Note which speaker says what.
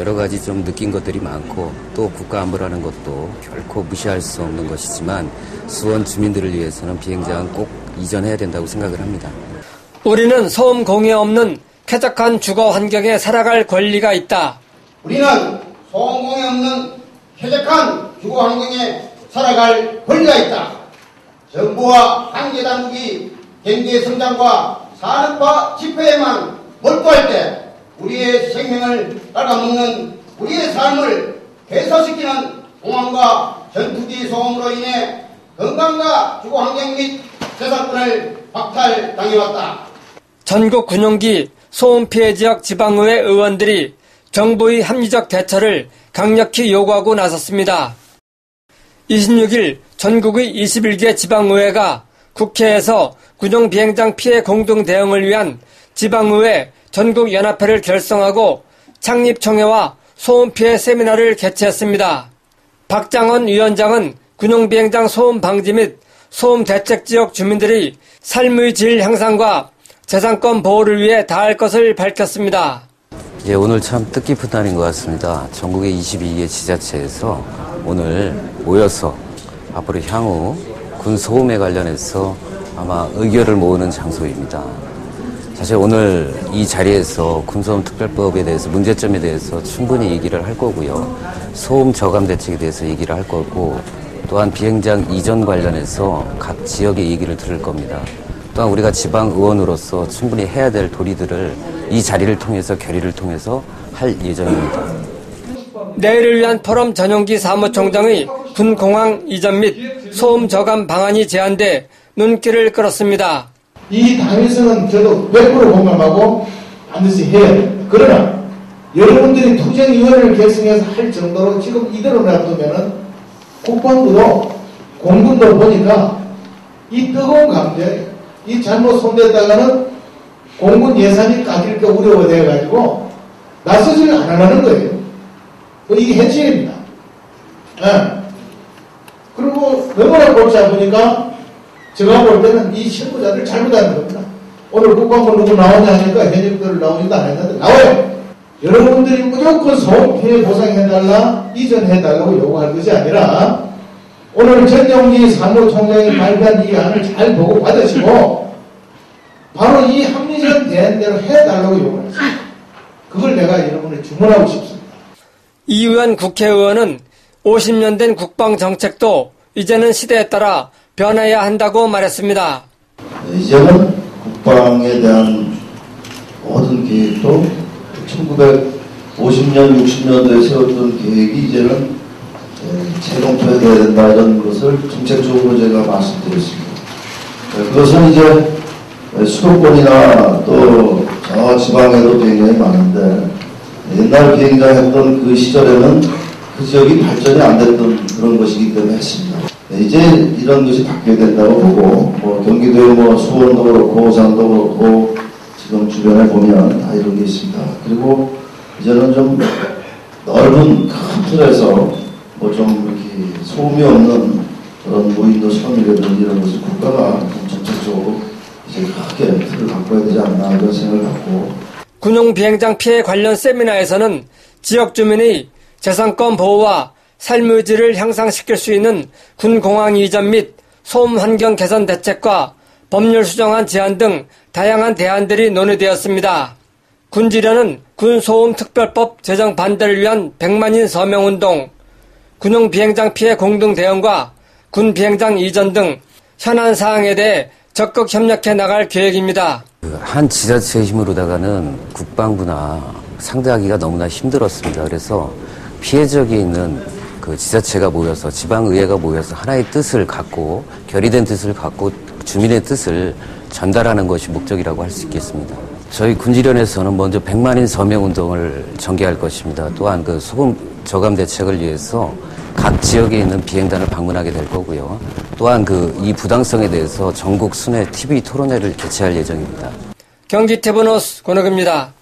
Speaker 1: 여러 가지 좀 느낀 것들이 많고 또 국가 안보라는 것도 결코 무시할 수 없는 것이지만 수원 주민들을 위해서는 비행장은 꼭 이전해야 된다고 생각을 합니다.
Speaker 2: 우리는 소음 공해 없는 쾌적한 주거 환경에 살아갈 권리가 있다.
Speaker 3: 우리는 소음 공해 없는 쾌적한 주거 환경에 살아갈 권리가 있다. 정부와 한계 당국이 경제 성장과 산업화 집회에만 몰두할 때 우리의 생명을 깔아먹는 우리의 삶을 괴사시키는 공항과 전투기 소음으로 인해 건강과 주거 환경 및 재산권을 박탈당해왔다.
Speaker 2: 전국 군용기 소음 피해 지역 지방의회 의원들이 정부의 합리적 대처를 강력히 요구하고 나섰습니다. 26일 전국의 21개 지방의회가 국회에서 군용 비행장 피해 공동 대응을 위한 지방의회 전국연합회를 결성하고 창립총회와 소음 피해 세미나를 개최했습니다. 박장원 위원장은 군용 비행장 소음 방지 및 소음 대책 지역 주민들이 삶의 질 향상과 재산권 보호를 위해 다할 것을 밝혔습니다.
Speaker 1: 예, 오늘 참 뜻깊은 날인 것 같습니다. 전국의 22개 지자체에서 오늘 모여서 앞으로 향후 군 소음에 관련해서 아마 의견을 모으는 장소입니다. 사실 오늘 이 자리에서 군소음 특별법에 대해서 문제점에 대해서 충분히 얘기를 할 거고요. 소음 저감 대책에 대해서 얘기를 할 거고 또한 비행장 이전 관련해서 각 지역의 얘기를 들을 겁니다. 또한 우리가 지방 의원으로서 충분히 해야 될 도리들을 이 자리를 통해서 결의를 통해서 할 예정입니다.
Speaker 2: 내일을 위한 포럼 전용기 사무총장의 군공항 이전 및 소음 저감 방안이 제안돼 눈길을 끌었습니다.
Speaker 4: 이 당에서는 저도 100% 공감하고 반드시 해야 돼. 그러나 여러분들이 투쟁위원회를 결성해서 할 정도로 지금 이대로 놔두면은 국방부도 공군도 보니까 이 뜨거운 감정, 이 잘못 손댔다가는 공군 예산이 깎일까 우려가 돼가지고 나서지를 안 하는 거예요. 뭐 이게 현실입니다. 네. 그리고 너무나 골치 아프니까 제가 볼 때는 이 신고자들 잘못하는 겁니다. 오늘 국방부 누구 나오냐 하니까 현역들 나오지도 않았는데 나와요. 여러분들이 무조건 피해 보상해달라, 이전해달라고 요구할 것이 아니라 오늘 전용기 사무총장이 발표한 이 안을 잘 보고 받으시고 바로 이 합리적 대안대로 해달라고 요구했습니다. 그걸 내가 여러분을 주문하고 싶습니다.
Speaker 2: 이 의원 국회의원은 50년 된 국방 정책도 이제는 시대에 따라 변해야 한다고 말했습니다.
Speaker 5: 이제는 국방에 대한 모든 계획도 1950년, 60년도에 세웠던 계획이 이제는 재검토해야 된다 이런 것을 정책적으로 제가 말씀드렸습니다. 그것은 이제 수도권이나 또 저 지방에도 굉장히 많은데 옛날 비행장 했던 그 시절에는 그 지역이 발전이 안 됐던 그런 것이 기 때문에 했습니다. 이제 이런 것이 바뀌어야 된다고 보고 뭐 경기도에 뭐 수원도 그렇고 오산도 그렇고 지금 주변에 보면 다 이런 게 있습니다. 그리고 이제는 좀 넓은 큰 틀에서 뭐 좀 이렇게 소음이 없는 그런 무인도 섬이라든지 이런 것을 국가가 좀 정책적으로 이제 크게 틀을 바꿔야 되지 않나 이런 생각을 갖고
Speaker 2: 군용 비행장 피해 관련 세미나에서는 지역 주민의 재산권 보호와 삶의 질을 향상시킬 수 있는 군공항 이전 및 소음 환경 개선 대책과 법률 수정안 제안 등 다양한 대안들이 논의되었습니다. 군지련은 군소음 특별법 제정 반대를 위한 100만인 서명운동, 군용 비행장 피해 공동 대응과 군 비행장 이전 등 현안 사항에 대해 적극 협력해 나갈 계획입니다.
Speaker 1: 그한 지자체의 힘으로다가는 국방부나 상대하기가 너무나 힘들었습니다. 그래서 피해 지역에 있는 그 지자체가 모여서 지방의회가 모여서 하나의 뜻을 갖고 결의된 뜻을 갖고 주민의 뜻을 전달하는 것이 목적이라고 할 수 있겠습니다. 저희 군지련에서는 먼저 100만인 서명 운동을 전개할 것입니다. 또한 그 소금 저감 대책을 위해서 각 지역에 있는 비행단을 방문하게 될 거고요. 또한 그 이 부당성에 대해서 전국 순회 TV 토론회를 개최할 예정입니다.
Speaker 2: 경기 태브노스 권혁입니다.